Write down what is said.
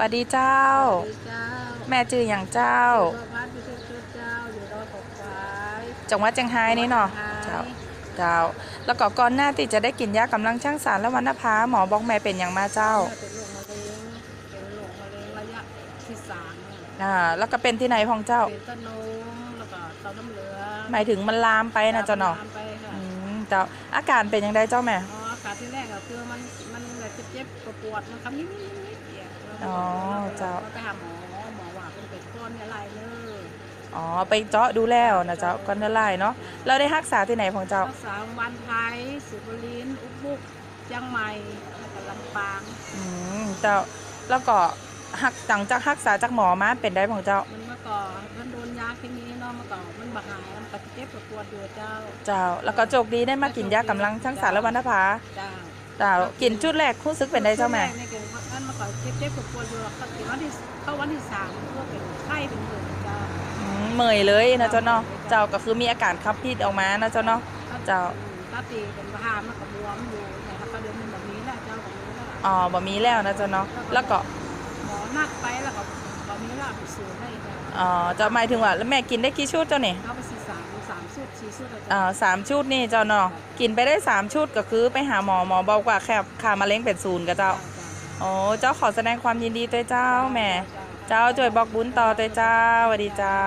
วัสดีเจ้าเจ้า แม่จื่ออย่างเจ้ารอพัดพิเศษชุดเจ้าอยู่รอตกควายจังหวัดเชียงไฮ้นี่เนาะเจ้าเจ้า แล้วก็ก่อนหน้าที่จะได้กินยากำลังช่างสารและวันนภาหมอบอกแม่เป็นอย่างมาเจ้าแม่เป็นโรคมะเร็งเป็นโรคมะเร็งระยะที่สามเนี่ยอ่าแล้วก็เป็นที่ไหนของเจ้าเป็นต้นนมแล้วก็เต้าน้ำเหลืองหมายถึงมันลามไปนะเจ้าเนาะตมไปค่ะอืมเจ้าอาการเป็นยังไงเจ้าแม่อ๋ออากาศที่แรกก็คือมันมันแบบเจ็บๆปวดๆมันคำนิดนิดนิดนิดเดียว อ๋อเจ้า ไปหาหมอหมอว่าเป็นเป็นก้อนอะไรเนอะอ๋อ ไปเจาะดูแล้วนะเจ้าก้อนเนื้อลายเนาะเราได้รักษาที่ไหนของเจ้า รักษาวันไทยสุบรินทร์อุบุกเชียงใหม่แล้วก็ลำปางอืมเจ้าแล้วก็หักต่างจากรักษาจากหมอมาเป็นได้ของเจ้า มันเมื่อก่อนมันโดนยาเคมีเนาะเมื่อก่อนมันบาหายมันก็เจ็บปวดปวดอยู่เจ้าเจ้า แล้วก็โชคดีได้มากินยากำลังช่างสารและวันนภาเจ้า เจ้ากินชุดแรกรู้สึกเป็นได้เจ้าแม่ในเก่งมันเมื่อ ก่อนเจ็บเจ็บปวดปวดอยู่แล้วก็ถึงวันที่เข้าวันที่สามพวกเป็นไข้เป็นเหนื่อยเจ้าอืมเมอยเลยนะเจ้าเนาะเจ้าก็คือมีอาการคับพิษออกมานะเจ้าเนาะเจ้าถ้าตีเป็นบาหามันก็บวมอยู่แต่ถ้าเดินเป็นแบบนี้แหละเจ้าแบบนี้แหละอ๋อบ่มีแล้วนะเจ้าเนาะแล้วก็หมอนัดไปแล้วก็ตอนนี้ล่ะไปสูให้เจ้าอ๋อเจะหมายถึงว่าแล้วแม่กินได้กี่ชุดเจ้านี่เข้าไปสี่สามสามสุดสี่สุดอะอ่าเจ้าสามชุดนี่เจ้าเนาะกินไปได้สามชุดก็คือไปหาหมอหมอบอกว่าแค่ขามะเร็งเป็นศูนย์กับเจ้า โอ้เจ้าขอแสดงความยินดีด้วยเจ้าแม่ เจ้าจวยบอกบุญต่อด้วยเจ้าสวัสดีเจ้า